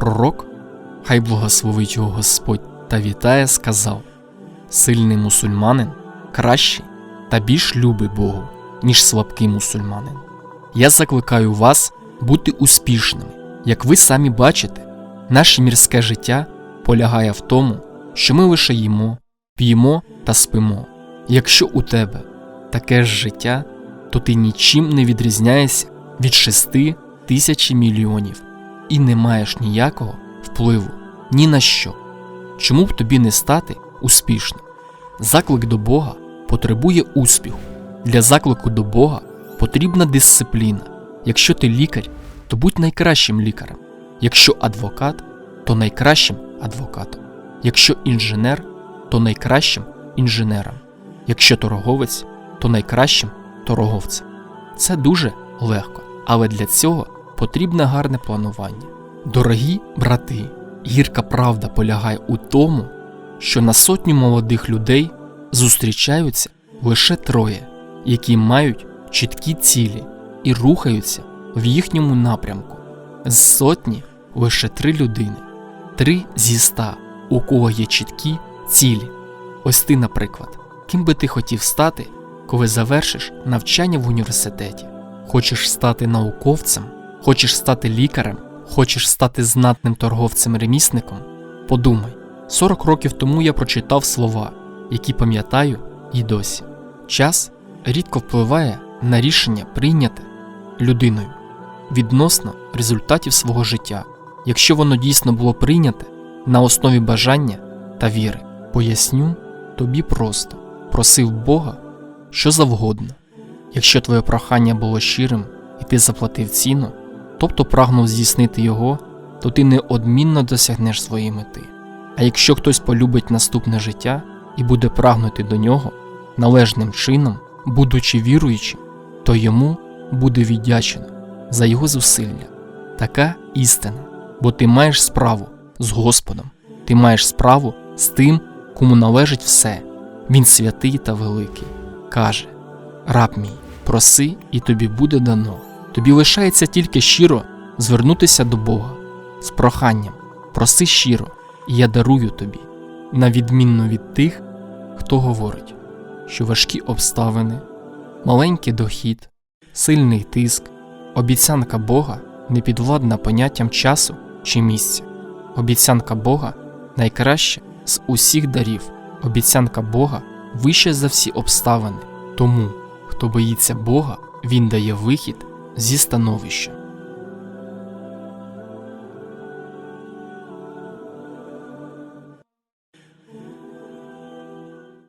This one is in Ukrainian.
пророк, хай благословить його Господь та вітає, сказав: Сильний мусульманин кращий та більш любий Богу, ніж слабкий мусульманин. Я закликаю вас бути успішними. Як ви самі бачите, наше мірське життя полягає в тому, що ми лише їмо, п'ємо та спимо. Якщо у тебе таке ж життя, то ти нічим не відрізняєшся від шести тисяч мільйонів і не маєш ніякого впливу ні на що. Чому б тобі не стати успішним? Заклик до Бога потребує успіху. Для заклику до Бога потрібна дисципліна. Якщо ти лікар, то будь найкращим лікарем. Якщо адвокат, то найкращим адвокатом. Якщо інженер, то найкращим інженером. Якщо торговець, то найкращим торговцем. Це дуже легко, але для цього потрібне гарне планування. Дорогі брати, гірка правда полягає у тому, що на сотню молодих людей зустрічаються лише троє, які мають чіткі цілі і рухаються в їхньому напрямку. З сотні лише три людини, три зі ста, у кого є чіткі цілі. Ось ти, наприклад, ким би ти хотів стати, коли завершиш навчання в університеті? Хочеш стати науковцем, хочеш стати лікарем, хочеш стати знатним торговцем-ремісником? Подумай, 40 років тому я прочитав слова, які пам'ятаю і досі. Час рідко впливає на рішення прийняте людиною відносно результатів свого життя, якщо воно дійсно було прийняте на основі бажання та віри. Поясню тобі просто просив Бога що завгодно. Якщо твоє прохання було щирим і ти заплатив ціну, тобто прагнув здійснити його, то ти неодмінно досягнеш своєї мети. А якщо хтось полюбить наступне життя і буде прагнути до нього належним чином, будучи віруючим, то йому буде віддячено за його зусилля. Така істина, бо ти маєш справу з Господом, ти маєш справу з тим, кому належить все. Він святий та великий. Каже: Раб мій, проси, і тобі буде дано. Тобі лишається тільки щиро звернутися до Бога з проханням, проси щиро, і я дарую тобі, на відмінно від тих, хто говорить, що важкі обставини, маленький дохід, сильний тиск, обіцянка Бога не підвладна поняттям часу чи місця. Обіцянка Бога найкраща з усіх дарів. Обіцянка Бога вища за всі обставини. Тому, хто боїться Бога, Він дає вихід зі становища.